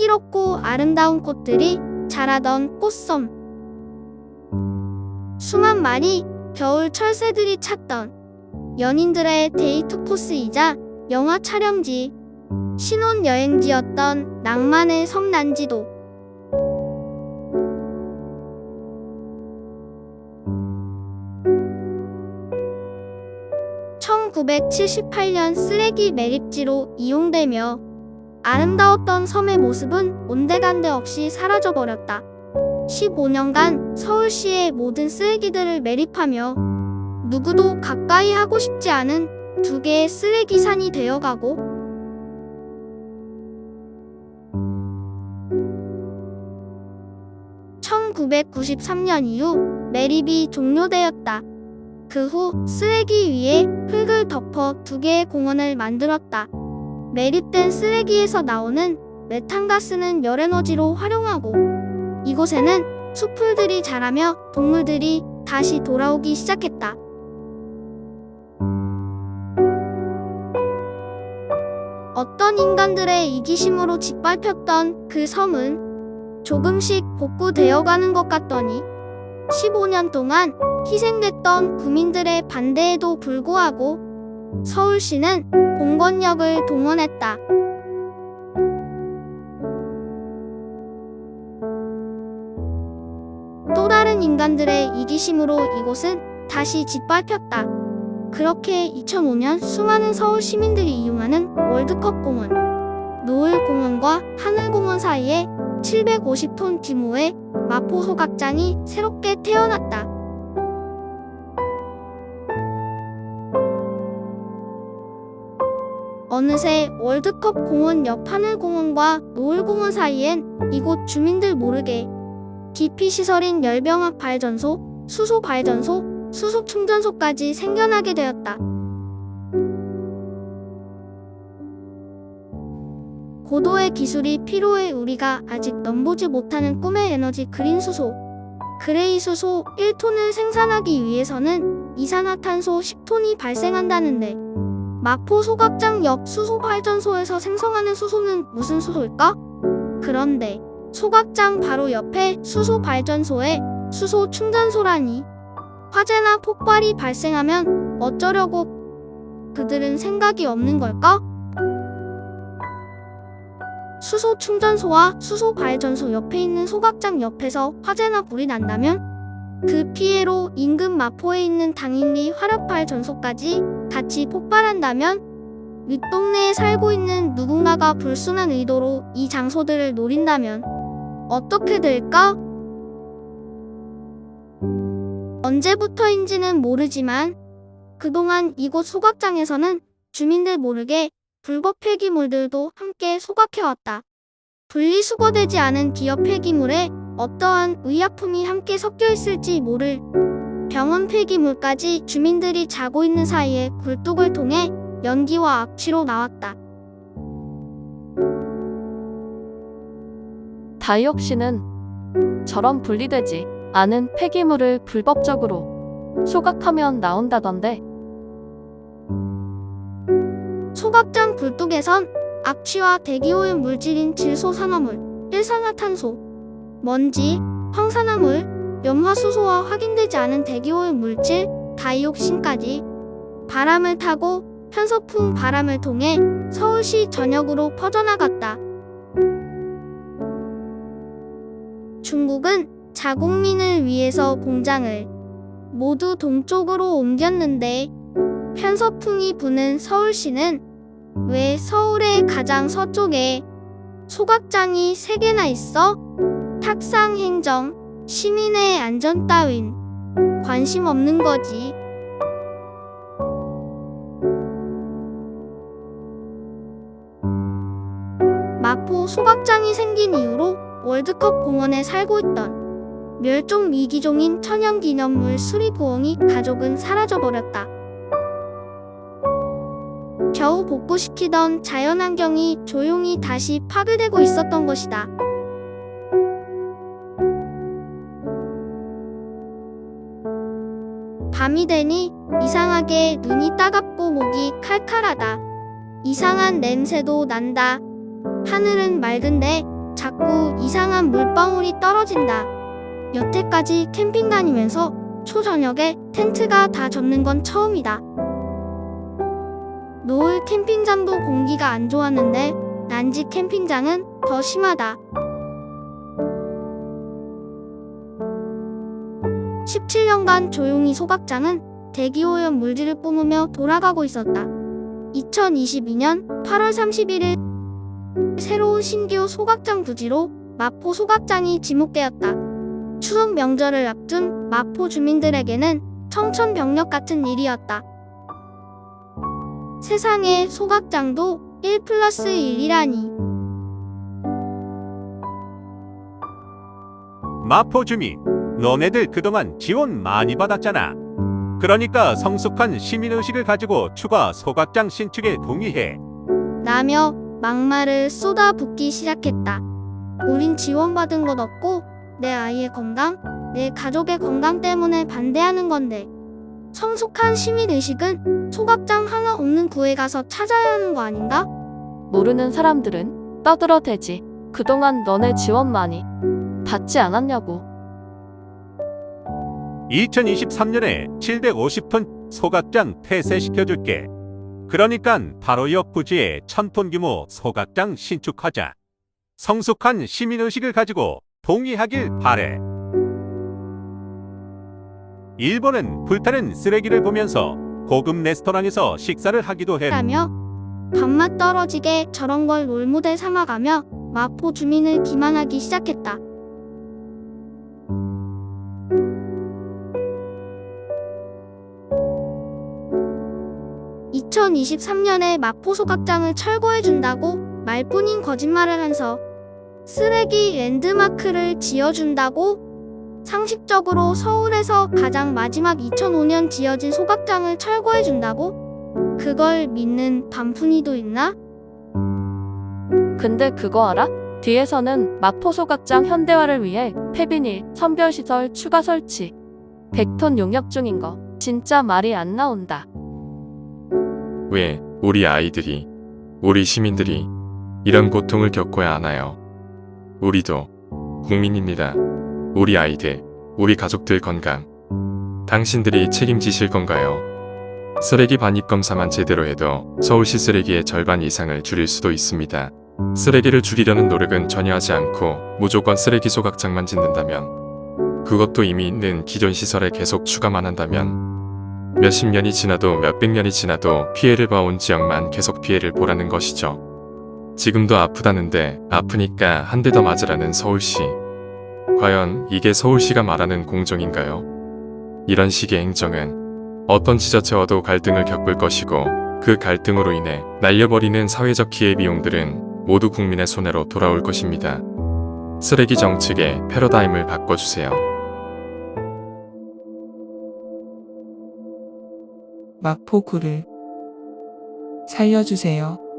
향기롭고 아름다운 꽃들이 자라던 꽃섬. 수만 마리 겨울 철새들이 찾던 연인들의 데이트 코스이자 영화 촬영지, 신혼 여행지였던 낭만의 섬 난지도. (1978년) 쓰레기 매립지로 이용되며 아름다웠던 섬의 모습은 온데간데 없이 사라져버렸다. 15년간 서울시의 모든 쓰레기들을 매립하며 누구도 가까이 하고 싶지 않은 두 개의 쓰레기 산이 되어가고 (1993년) 이후 매립이 종료되었다. 그 후 쓰레기 위에 흙을 덮어 두 개의 공원을 만들었다. 매립된 쓰레기에서 나오는 메탄가스는 열에너지로 활용하고 이곳에는 숲풀들이 자라며 동물들이 다시 돌아오기 시작했다. 어떤 인간들의 이기심으로 짓밟혔던 그 섬은 조금씩 복구되어 가는 것 같더니 15년 동안 희생됐던 구민들의 반대에도 불구하고 서울시는 공권력을 동원했다. 또 다른 인간들의 이기심으로 이곳은 다시 짓밟혔다. 그렇게 2005년 수많은 서울 시민들이 이용하는 월드컵 공원, 노을공원과 하늘공원 사이에 750톤 규모의 마포 소각장이 새롭게 태어났다. 어느새 월드컵 공원 옆 하늘공원과 노을공원 사이엔 이곳 주민들 모르게 기피 시설인 열병합 발전소, 수소 발전소, 수소 충전소까지 생겨나게 되었다. 고도의 기술이 필요해 우리가 아직 넘보지 못하는 꿈의 에너지 그린 수소. 그레이 수소 1톤을 생산하기 위해서는 이산화탄소 10톤이 발생한다는데 마포 소각장 옆 수소 발전소에서 생성하는 수소는 무슨 수소일까? 그런데 소각장 바로 옆에 수소 발전소에 수소 충전소라니 화재나 폭발이 발생하면 어쩌려고 그들은 생각이 없는 걸까? 수소 충전소와 수소 발전소 옆에 있는 소각장 옆에서 화재나 불이 난다면 그 피해로 인근 마포에 있는 당일리 화력발 전소까지 같이 폭발한다면 윗동네에 살고 있는 누군가가 불순한 의도로 이 장소들을 노린다면 어떻게 될까? 언제부터인지는 모르지만 그동안 이곳 소각장에서는 주민들 모르게 불법 폐기물들도 함께 소각해왔다. 분리수거되지 않은 기업 폐기물에 어떠한 의약품이 함께 섞여 있을지 모를 병원 폐기물까지 주민들이 자고 있는 사이에 굴뚝을 통해 연기와 악취로 나왔다. 다이옥신은 저런 분리되지 않은 폐기물을 불법적으로 소각하면 나온다던데 소각장 굴뚝에선 악취와 대기오염 물질인 질소산화물, 일산화탄소, 먼지, 황산화물, 염화수소와 확인되지 않은 대기오염 물질, 다이옥신까지 바람을 타고 편서풍 바람을 통해 서울시 전역으로 퍼져나갔다. 중국은 자국민을 위해서 공장을 모두 동쪽으로 옮겼는데 편서풍이 부는 서울시는 왜 서울의 가장 서쪽에 소각장이 3개나 있어? 탁상 행정, 시민의 안전 따윈 관심 없는 거지. 마포 소각장이 생긴 이후로 월드컵 공원에 살고 있던 멸종 위기종인 천연기념물 수리부엉이 가족은 사라져버렸다. 겨우 복구시키던 자연환경이 조용히 다시 파괴되고 있었던 것이다. 밤이 되니 이상하게 눈이 따갑고 목이 칼칼하다. 이상한 냄새도 난다. 하늘은 맑은데 자꾸 이상한 물방울이 떨어진다. 여태까지 캠핑 다니면서 초저녁에 텐트가 다 젖는 건 처음이다. 노을 캠핑장도 공기가 안 좋았는데 난지 캠핑장은 더 심하다. 17년간 조용히 소각장은 대기오염 물질을 뿜으며 돌아가고 있었다. 2022년 8월 31일 새로운 신규 소각장 부지로 마포 소각장이 지목되었다. 추석 명절을 앞둔 마포 주민들에게는 청천벽력 같은 일이었다. 세상에 소각장도 1 플러스 1이라니. 마포 주민, 너네들 그동안 지원 많이 받았잖아. 그러니까 성숙한 시민의식을 가지고 추가 소각장 신축에 동의해. 라며 막말을 쏟아붓기 시작했다. 우린 지원받은 것 없고 내 아이의 건강, 내 가족의 건강 때문에 반대하는 건데 성숙한 시민의식은 소각장 하나 없는 구에 가서 찾아야 하는 거 아닌가? 모르는 사람들은 떠들어대지. 그동안 너네 지원 많이 받지 않았냐고. 2023년에 750톤 소각장 폐쇄시켜줄게. 그러니깐 바로 옆 부지에 1000톤 규모 소각장 신축하자. 성숙한 시민의식을 가지고 동의하길 바래. 일본은 불타는 쓰레기를 보면서 고급 레스토랑에서 식사를 하기도 해. 라며 밥맛 떨어지게 저런 걸 롤모델 삼아가며 마포 주민을 기만하기 시작했다. (2023년에) 마포 소각장을 철거해준다고 말뿐인 거짓말을 하면서 쓰레기 랜드마크를 지어준다고 상식적으로 서울에서 가장 마지막 2005년 지어진 소각장을 철거해준다고 그걸 믿는 반푼이도 있나? 근데 그거 알아? 뒤에서는 마포 소각장 현대화를 위해 폐비닐, 선별시설 추가 설치, 100톤 용역 중인 거. 진짜 말이 안 나온다. 왜 우리 아이들이, 우리 시민들이 이런 고통을 겪어야 하나요? 우리도 국민입니다. 우리 아이들, 우리 가족들 건강. 당신들이 책임지실 건가요? 쓰레기 반입 검사만 제대로 해도 서울시 쓰레기의 절반 이상을 줄일 수도 있습니다. 쓰레기를 줄이려는 노력은 전혀 하지 않고 무조건 쓰레기 소각장만 짓는다면 그것도 이미 있는 기존 시설에 계속 추가만 한다면 몇십 년이 지나도 몇백 년이 지나도 피해를 봐온 지역만 계속 피해를 보라는 것이죠. 지금도 아프다는데 아프니까 한 대 더 맞으라는 서울시. 과연 이게 서울시가 말하는 공정인가요? 이런 식의 행정은 어떤 지자체와도 갈등을 겪을 것이고 그 갈등으로 인해 날려버리는 사회적 기회 비용들은 모두 국민의 손해로 돌아올 것입니다. 쓰레기 정책의 패러다임을 바꿔주세요. 마포구를 살려주세요.